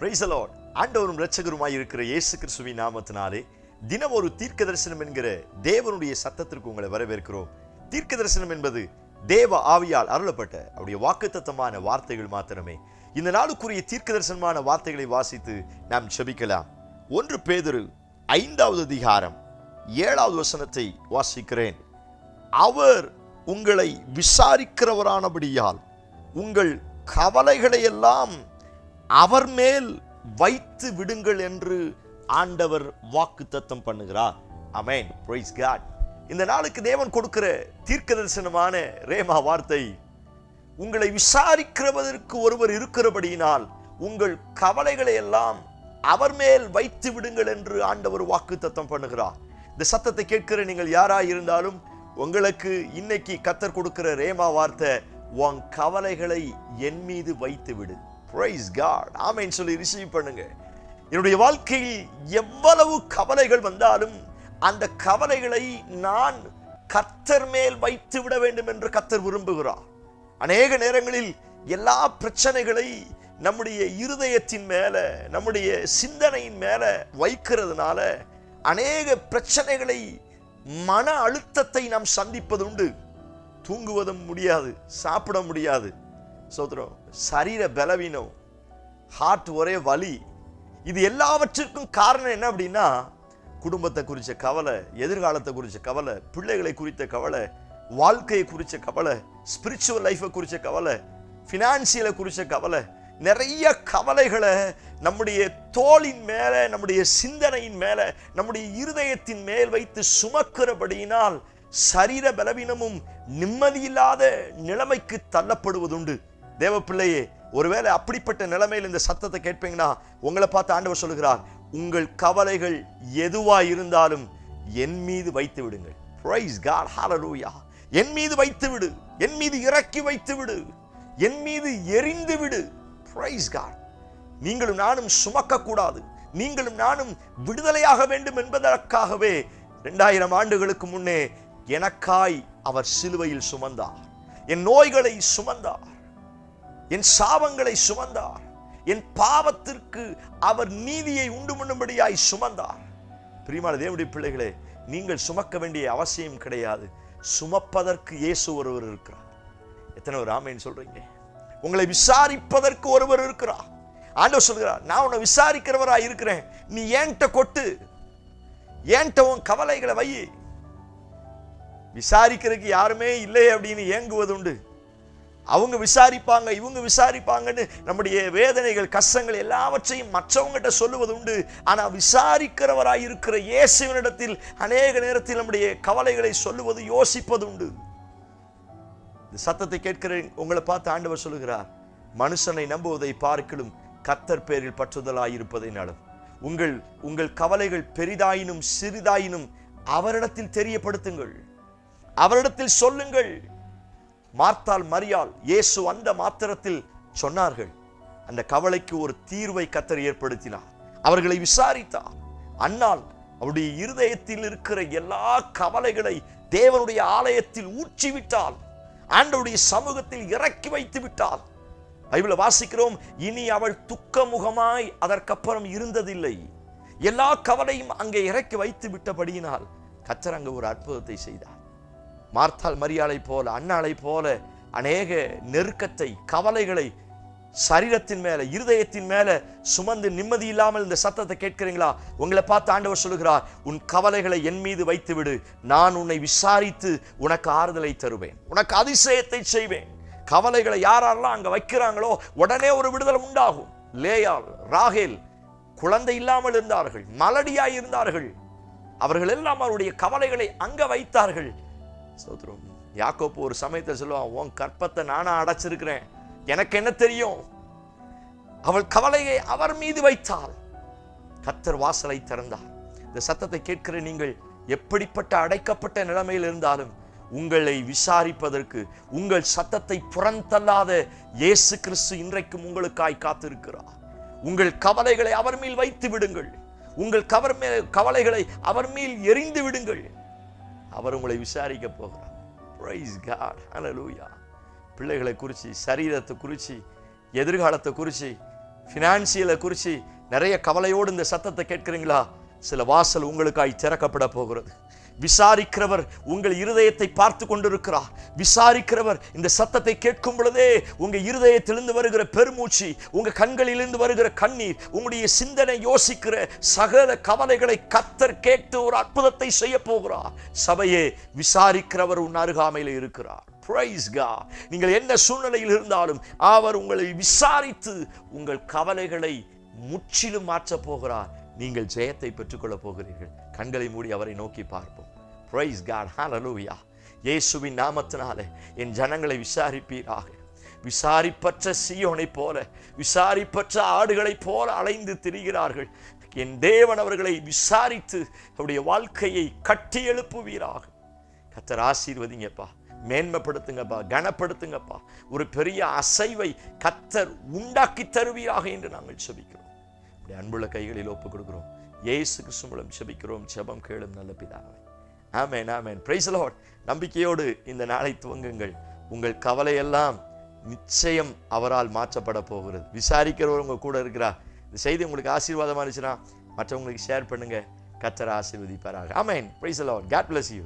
Price ஆண்டவரும் ரட்சகருமாய் இருக்கிற இயேசு கிறிஸ்துவின் நாமத்தினாலே தினம் ஒரு தீர்க்க தரிசனம் என்கிற தேவனுடைய சத்தத்திற்கு உங்களை வரவேற்கிறோம். தீர்க்க தரிசனம் என்பது தேவ ஆவியால் அருளப்பட்ட அவருடைய வாக்குத்தத்தமான வார்த்தைகள் மாத்திரமே. இந்த நாளுக்குரிய தீர்க்க தரிசனமான வார்த்தைகளை வாசித்து நாம் செபிக்கலாம் ஒன்று பேதரு ஐந்தாவது அதிகாரம் ஏழாவது வசனத்தை வாசிக்கிறேன். அவர் உங்களை விசாரிக்கிறவரானபடியால் உங்கள் கவலைகளை எல்லாம் அவர் மேல் வைத்து விடுங்கள் என்று ஆண்டவர் வாக்கு தத்தம் பண்ணுகிறார். அமேன் பிரைஸ் காட் இந்த நாளுக்கு தேவன் கொடுக்கிற தீர்க்க தரிசனமான ரேமா வார்த்தை உங்களை விசாரிக்கிறவதற்கு ஒருவர் இருக்கிறபடியினால் உங்கள் கவலைகளை எல்லாம் அவர் மேல் வைத்து விடுங்கள் என்று ஆண்டவர் வாக்கு தத்தம் பண்ணுகிறார். இந்த சத்தத்தை கேட்கிற நீங்கள் யாராக இருந்தாலும் உங்களுக்கு இன்னைக்கு கத்தர் கொடுக்கிற ரேமா வார்த்தை உன் கவலைகளை என் மீது வைத்து விடு. பிரைஸ் காட் ஆமைன்னு சொல்லி ரிசீவ் பண்ணுங்க. என்னுடைய வாழ்க்கையில் எவ்வளவு கவலைகள் வந்தாலும் அந்த கவலைகளை நான் கத்தர் மேல் வைத்து விட வேண்டும் என்று கத்தர் விரும்புகிறார். அநேக நேரங்களில் எல்லா பிரச்சனைகளை நம்முடைய இருதயத்தின் மேல நம்முடைய சிந்தனையின் மேல வைக்கிறதுனால அநேக பிரச்சனைகளை மன அழுத்தத்தை நாம் சந்திப்பதுண்டு. தூங்குவதும் முடியாது சாப்பிட முடியாது. சோதரம் சரீர பலவீனம் ஹார்ட் ஒரே வலி இது எல்லாவற்றிற்கும் காரணம் என்ன அப்படின்னா குடும்பத்தை குறித்த கவலை எதிர்காலத்தை குறித்த கவலை பிள்ளைகளை குறித்த கவலை வாழ்க்கையை குறித்த கவலை ஸ்பிரிச்சுவல் லைஃபை குறித்த கவலை ஃபினான்சியலை குறித்த கவலை நிறைய கவலைகளை நம்முடைய தோளின் மேலே நம்முடைய சிந்தனையின் மேல நம்முடைய இருதயத்தின் மேல் வைத்து சுமக்கிறபடியினால் சரீர பலவீனமும் நிம்மதியில்லாத நிலைமைக்கு தள்ளப்படுவதுண்டு. தேவ பிள்ளையே ஒருவேளை அப்படிப்பட்ட நிலைமையில் இந்த சத்தத்தை கேட்பீங்கன்னா உங்களை பார்த்து ஆண்டவர் சொல்கிறார் உங்கள் கவலைகள் எதுவாக இருந்தாலும் என் மீது வைத்து விடுங்கள். பிரைஸ் காட் ஹalleluya என் மீது வைத்து விடு என் மீது இறக்கி வைத்து விடு என் மீது எரிந்து விடு. பிரைஸ் காட் நீங்களும் நானும் சுமக்கக்கூடாது நீங்களும் நானும் விடுதலையாக வேண்டும் என்பதற்காகவே இரண்டாயிரம் ஆண்டுகளுக்கு முன்னே எனக்காய் அவர் சிலுவையில் சுமந்தார். என் நோய்களை சுமந்தார். என் சாபங்களை சுமந்தார். என் பாவத்திற்கு அவர் நீதியை உண்டு பண்ணும்படியாய் சுமந்தார். பிரியமான தேவனுடைய பிள்ளைகளே நீங்கள் சுமக்க வேண்டிய அவசியம் கிடையாது. சுமப்பதற்கு இயேசு ஒருவர் இருக்கிறார். எத்தனை ஒரு ஆமைன்னு சொல்றீங்க? உங்களை விசாரிப்பதற்கு ஒருவர் இருக்கிறார். ஆண்டவர் சொல்கிறார் நான் உன்னை விசாரிக்கிறவராக இருக்கிறேன். நீ ஏன்ட்ட கொட்டு? ஏன்ட்ட உன் கவலைகளை வை? விசாரிக்கிறதுக்கு யாருமே இல்லை அப்படின்னு ஏங்குவது உண்டு அவங்க விசாரிப்பாங்க இவங்க விசாரிப்பாங்கன்னு நம்முடைய வேதனைகள் கஷ்டங்கள் எல்லாவற்றையும் மற்றவங்ககிட்ட சொல்லுவது உண்டு. ஆனா விசாரிக்கிறவராய் இருக்கிற இயேசுவனிடத்தில் அநேக நேரத்தில் நம்முடைய கவலைகளை சொல்லுவது யோசிப்பது உண்டு. இந்த சத்தத்தை கேட்கிற உங்களை பார்த்து ஆண்டவர் சொல்லுகிறார் மனுஷனை நம்புவதை பார்க்கலும் கத்தர் பேரில் பற்றுதலாய் இருப்பதை நடும் உங்கள் உங்கள் கவலைகள் பெரிதாயினும் சிறிதாயினும் அவரிடத்தில் தெரியப்படுத்துங்கள். அவரிடத்தில் சொல்லுங்கள். மார்த்தால் மரியால் இயேசு அந்த மாத்திரத்தில் சொன்னார்கள். அந்த கவலைக்கு ஒரு தீர்வை கத்தர் ஏற்படுத்தினார். அவர்களை விசாரித்தார். அன்னால் அவருடைய இருதயத்தில் இருக்கிற எல்லா கவலைகளை தேவனுடைய ஆலயத்தில் ஊற்றிவிட்டால் ஆண்டவுடைய சமூகத்தில் இறக்கி வைத்து விட்டால் பைபிள வாசிக்கிறோம் இனி அவள் துக்க முகமாய் அதற்கப்புறம் இருந்ததில்லை. எல்லா கவலையும் அங்கே இறக்கி வைத்து விட்டபடியினால் கத்தர் அங்கு ஒரு அற்புதத்தை செய்தார். மார்த்தாள் மரியாளை போல அண்ணாளை போல அநேக நெருக்கத்தை கவலைகளை சரீரத்தின் மேல இருதயத்தின் மேல சுமந்து நிம்மதி இல்லாமல் இந்த சத்தத்தை கேட்கிறீங்களா? உங்களை பார்த்து ஆண்டவர் சொல்லுகிறார் உன் கவலைகளை என் மீது வைத்து விடு நான் உன்னை விசாரித்து உனக்கு ஆறுதலை தருவேன். உனக்கு அதிசயத்தை செய்வேன். கவலைகளை யாரெல்லாம் அங்க வைக்கிறாங்களோ உடனே ஒரு விடுதலை உண்டாகும். லேயால் ராகேல் குழந்தை இல்லாமல் இருந்தார்கள் மலடியாய் இருந்தார்கள். அவர்கள் எல்லாம் அவருடைய கவலைகளை அங்க வைத்தார்கள். சோத்ரம் யாக்கோப்பு ஒரு சமயத்தை சொல்லுவான் உன் கற்பத்தை நானா அடைச்சிருக்கிறேன். எனக்கு என்ன தெரியும்? அவள் கவலையை அவர் மீது வைத்தாள். கத்தர் வாசலை திறந்தார். இந்த சத்தத்தை கேட்கிற நீங்கள் எப்படிப்பட்ட அடைக்கப்பட்ட நிலைமையில் இருந்தாலும் உங்களை விசாரிப்பதற்கு உங்கள் சத்தத்தை புறந்தல்லாத இயேசு கிறிஸ்து இன்றைக்கும் உங்களுக்காய் காத்திருக்கிறார். உங்கள் கவலைகளை அவர் மேல் வைத்து விடுங்கள். உங்கள் கவர் மே கவலைகளை அவர் மேல் எரிந்து விடுங்கள். அவர் உங்களை விசாரிக்க போகிறார். ப்ரைஸ் காட் ஹalleluya பிள்ளைகளை குறித்து சரீரத்தை குறித்து எதிர்காலத்தை குறித்து ஃபினான்சியலை குறித்து நிறைய கவலையோடு இந்த சத்தத்தை கேட்குறீங்களா? சில வாசல் உங்களுக்காய் திறக்கப்பட போகிறது. விசாரிக்கிறவர் உங்கள் இருதயத்தை பார்த்து கொண்டிருக்கிறார். விசாரிக்கிறவர் இந்த சத்தத்தை கேட்கும் பொழுதே உங்க இருதயத்திலிருந்து வருகிற பெருமூச்சு உங்க கண்களிலிருந்து வருகிற கண்ணீர் உங்களுடைய சிந்தனை யோசிக்கிற சகல கவலைகளை கத்தர் கேட்டு ஒரு அற்புதத்தை செய்ய போகிறார். சபையே விசாரிக்கிறவர் உன் அருகாமையில் இருக்கிறார். நீங்கள் என்ன சூழ்நிலையில் இருந்தாலும் அவர் உங்களை விசாரித்து உங்கள் கவலைகளை முற்றிலும் மாற்றப் போகிறார். நீங்கள் ஜெயத்தை பெற்றுக்கொள்ளப் போகிறீர்கள். கண்களை மூடி அவரை நோக்கி பார்ப்போம். பிரைஸ் காட் ஹalleluya இயேசுவின் நாமத்தினாலே என் ஜனங்களை விசாரிப்பீராக. விசாரிப்பற்ற சீயோனைப் போல விசாரிப்பற்ற ஆடுகளைப் போல அலைந்து திரிகிறார்கள். என் தேவன் அவர்களை விசாரித்து அவருடைய வாழ்க்கையை கட்டி எழுப்புவீராக. கத்தர் ஆசீர்வதிங்கப்பா. மேன்மைப்படுத்துங்கப்பா. கனப்படுத்துங்கப்பா. ஒரு பெரிய அசைவை கத்தர் உண்டாக்கி தருவீராக என்று நாங்கள் சொல்லிக்கிறோம் அப்படி அன்புள்ள கைகளில் ஒப்பு கொடுக்குறோம் ஏசு கிறிஸ்து மூலம் செபிக்கிறோம் செபம் கேளும் நல்ல பிதாவை. ஆமேன் ஆமேன். பிரைஸ் லார்ட் நம்பிக்கையோடு இந்த நாளை துவங்குங்கள். உங்கள் கவலையெல்லாம் நிச்சயம் அவரால் மாற்றப்பட போகிறது. விசாரிக்கிறவர் உங்கள் கூட இருக்கிறா. இந்த செய்தி உங்களுக்கு ஆசீர்வாதமாக இருந்துச்சுன்னா மற்றவங்களுக்கு ஷேர் பண்ணுங்க. கத்தரை ஆசீர்வதிப்பாராக. Amen praise Lord God bless you